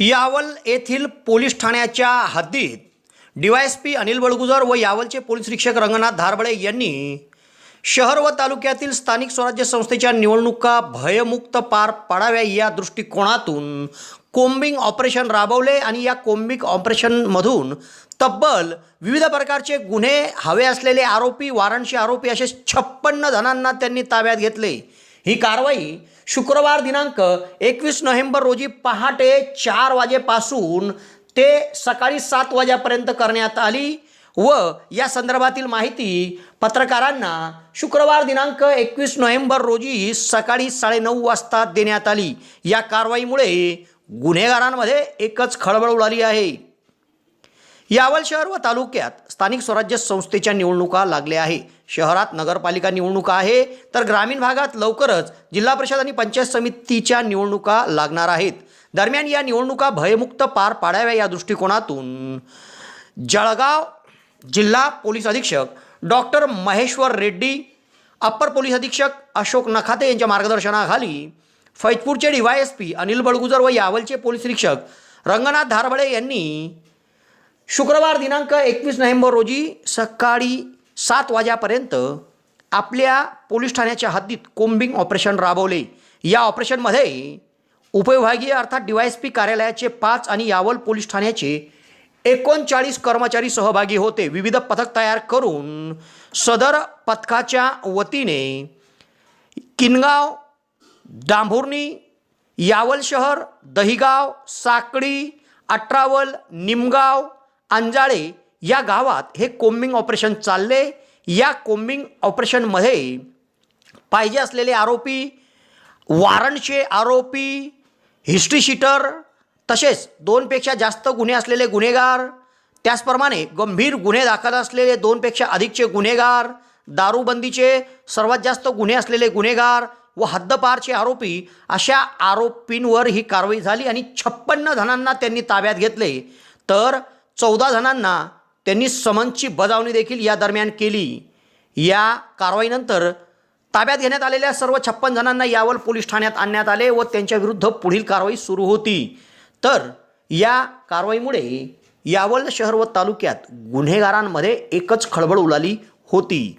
यावल येथील पोलीस ठाण्याच्या हद्दीत डीवायएसपी अनिल बळगुजर व यावलचे पोलीस निरीक्षक रंगनाथ धारबळे यांनी शहर व तालुक्यातील स्थानिक स्वराज्य संस्थेच्या निवडणुका भयमुक्त पार पाडाव्या या दृष्टिकोनातून कोम्बिंग ऑपरेशन राबवले आणि या कोम्बिंग ऑपरेशनमधून तब्बल विविध प्रकारचे गुन्हे हवे असलेले आरोपी वाराणशी आरोपी असे छप्पन्न जणांना त्यांनी ताब्यात घेतले. ही कारवाई शुक्रवार दिनांक एकवीस नोव्हेंबर रोजी पहाटे चार वाजेपासून ते सकाळी सात वाजेपर्यंत करण्यात आली व या संदर्भातील माहिती पत्रकारांना शुक्रवार दिनांक एकवीस नोव्हेंबर रोजी सकाळी साडेनऊ वाजता देण्यात आली. या कारवाईमुळे गुन्हेगारांमध्ये एकच खळबळ उडाली आहे. यावल शहर व तालुक्यात स्थानिक स्वराज्य संस्थेच्या निवडणुका लागल्या आहे. शहरात नगरपालिका निवडणुका आहे तर ग्रामीण भागात लवकरच जिल्हा परिषद आणि पंचायत समितीच्या निवडणुका लागणार आहेत. दरम्यान या निवडणुका भयमुक्त पार पाडाव्या या दृष्टिकोनातून जळगाव जिल्हा पोलीस अधीक्षक doctor Maheshwar Reddy upper police अधीक्षक अशोक नखाते यांच्या मार्गदर्शनाखाली फैजपूरचे D Y S P Anil Balgujar व यावलचे पोलीस निरीक्षक रंगनाथ धारबळे यांनी शुक्रवार दिनांक एकवीस नोव्हेंबर रोजी सकाळी सात वाजेपर्यंत आपल्या पोलीस ठाण्याच्या हद्दीत कोम्बिंग ऑपरेशन राबवले. या ऑपरेशनमध्ये उपविभागीय अर्थात डी वाय एस पी कार्यालयाचे पाच आणि यावल पोलीस ठाण्याचे एकोणचाळीस कर्मचारी सहभागी होते. विविध पथक तयार करून सदर पथकाच्या वतीने किनगाव डांभुर्णी यावल शहर दहिगाव साकळी अठरावल निमगाव अंजाळे या गावात हे कोम्बिंग ऑपरेशन चालले. या कोम्बिंग ऑपरेशनमध्ये पाहिजे असलेले आरोपी वारणचे आरोपी हिस्ट्री शीटर तसेच दोनपेक्षा जास्त गुन्हे असलेले गुन्हेगार त्याचप्रमाणे गंभीर गुन्हे दाखल असलेले दोनपेक्षा अधिकचे गुन्हेगार दारूबंदीचे सर्वात जास्त गुन्हे असलेले गुन्हेगार व हद्दपारचे आरोपी अशा आरोपींवर ही कारवाई झाली आणि छप्पन्न जणांना त्यांनी ताब्यात घेतले. तर चौदा जणांना त्यांनी समन्सची बजावणी देखील या दरम्यान केली. या कारवाईनंतर ताब्यात घेण्यात आलेल्या सर्व छप्पन जणांना यावल पोलीस ठाण्यात आणण्यात आले व त्यांच्या विरुद्ध पुढील कारवाई सुरू होती. तर या कारवाईमुळे यावल शहर व तालुक्यात गुन्हेगारांमध्ये एकच खळबळ उलाली होती.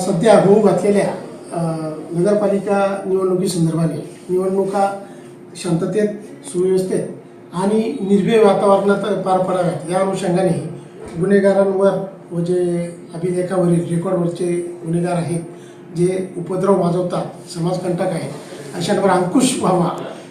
सध्या होऊ घातलेल्या नगरपालिका निवडणुकीसंदर्भाने निवडणुका शांततेत सुव्यवस्थेत आणि निर्भय वातावरणात पार पडाव्यात. या अनुषंगाने गुन्हेगारांवर व जे अभिलेखावरील रेकॉर्डवरचे गुन्हेगार आहेत जे उपद्रव वाजवतात समाजकंटक आहेत अशांवर अंकुश व्हावा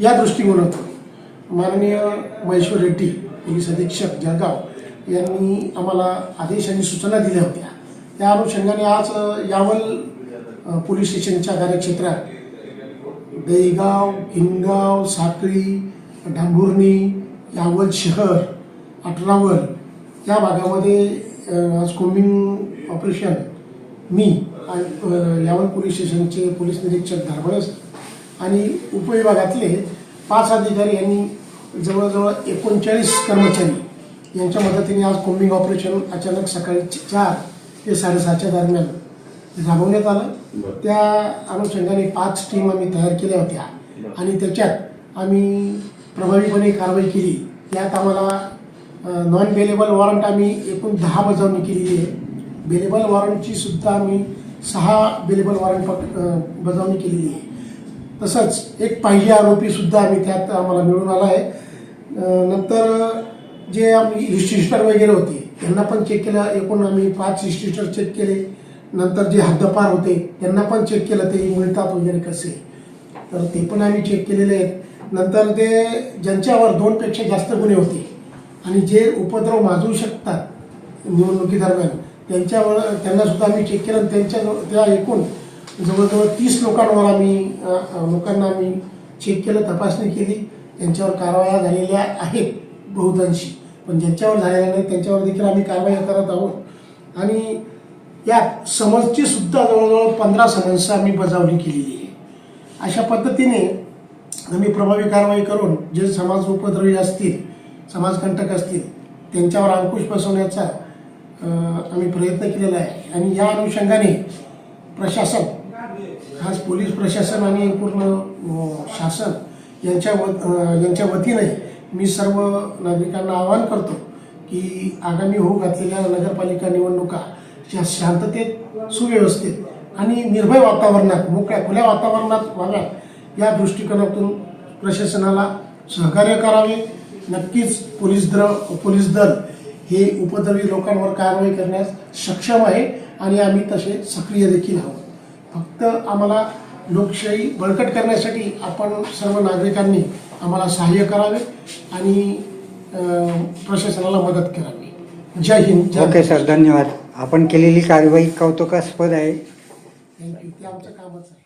या दृष्टिकोनातून माननीय महेश्वर रेड्डी पोलीस अधीक्षक जळगाव यांनी आम्हाला आदेश आणि सूचना दिल्या होत्या. त्या अनुषंगाने आज यावल पोलीस स्टेशनच्या कार्यक्षेत्रात दहीगाव हिंगाव साखळी डांभुर्णी यावल शहर अठरावल या भागामध्ये आज कोम्बिंग ऑपरेशन मी आणि, यावल पोलीस स्टेशनचे पोलीस निरीक्षक धारबळस आणि उपविभागातले पाच अधिकारी यांनी जवळजवळ एकोणचाळीस कर्मचारी यांच्या मदतीने आज कोम्बिंग ऑपरेशन अचानक सकाळी चार ते साडेसहाच्या दरम्यान राबवण्यात आलं. त्या अनुषंगाने पाच टीम आम्ही तयार केल्या होत्या. आणि त्याच्यात आम्ही प्रभावीपणे कारवाई केली. त्यात आम्हाला नॉन बेलेबल वॉरंट आम्ही एकूण दहा बजावणी केलेली आहे. बेलेबल वॉरंटची सुद्धा आम्ही सहा बेलेबल वॉरंट बजावणी केलेली आहे. तसंच एक पाहिजे आरोपी सुद्धा आम्ही त्यात आम्हाला मिळून आला आहे. नंतर जे आम्ही हिस्ट्रिस्टर वगैरे होते त्यांना पण चेक केलं. एकूण आम्ही पाच हिस्ट्रिस्टर चेक केले. नंतर जे हद्दपार होते त्यांना पण चेक केलं ते मिळतात वगैरे कसे. तर ते पण आम्ही चेक केलेले आहेत. नंतर ते ज्यांच्यावर दोनपेक्षा जास्त गुन्हे होते आणि जे उपद्रव माजवू शकतात निवडणुकीदरम्यान त्यांच्यावर त्यांना सुद्धा आम्ही चेक केलं. आणि त्यांच्या त्या एकूण जवळजवळ तीस लोकांवर आम्ही लोकांना आम्ही चेक केलं तपासणी केली. त्यांच्यावर कारवाया झालेल्या आहेत. बहुतांशी. पण ज्यांच्यावर झालेल्या नाही त्यांच्यावर देखील आम्ही कारवाई करत आहोत. आणि या समजची सुद्धा जवळजवळ पंधरा समन्स आम्ही बजावणी केलेली आहे. अशा पद्धतीने आम्ही प्रभावी कारवाई करून जे समाज उपद्रवी असतील समाजकंटक असतील त्यांच्यावर अंकुश बसवण्याचा आम्ही प्रयत्न केलेला आहे. आणि या अनुषंगाने प्रशासन खास पोलीस प्रशासन आणि पूर्ण शासन यांच्या व यांच्या वतीने मी सर्व नागरिकांना आवाहन करतो की आगामी होऊ घातलेल्या नगरपालिका निवडणुका या शांततेत सुव्यवस्थित आणि निर्भय वातावरणात मोकळ्या खुल्या वातावरणात व्हाव्यात. या दृष्टिकोनातून प्रशासनाला सहकार्य करावे. नक्कीच पोलीस दल पोलीस दल हे उपद्रवी लोकांवर कारवाई करण्यास सक्षम आहे आणि आम्ही तसे सक्रिय देखील आहोत. फक्त आम्हाला लोकशाही बळकट करण्यासाठी आपण सर्व नागरिकांनी आम्हाला सहाय्य करावे आणि प्रशासनाला मदत करावी. जय हिंद जय ओके सर धन्यवाद. आपण केलेली कारवाई कौतुकास्पद आहे. थँक्यू ते आमचं कामच आहे.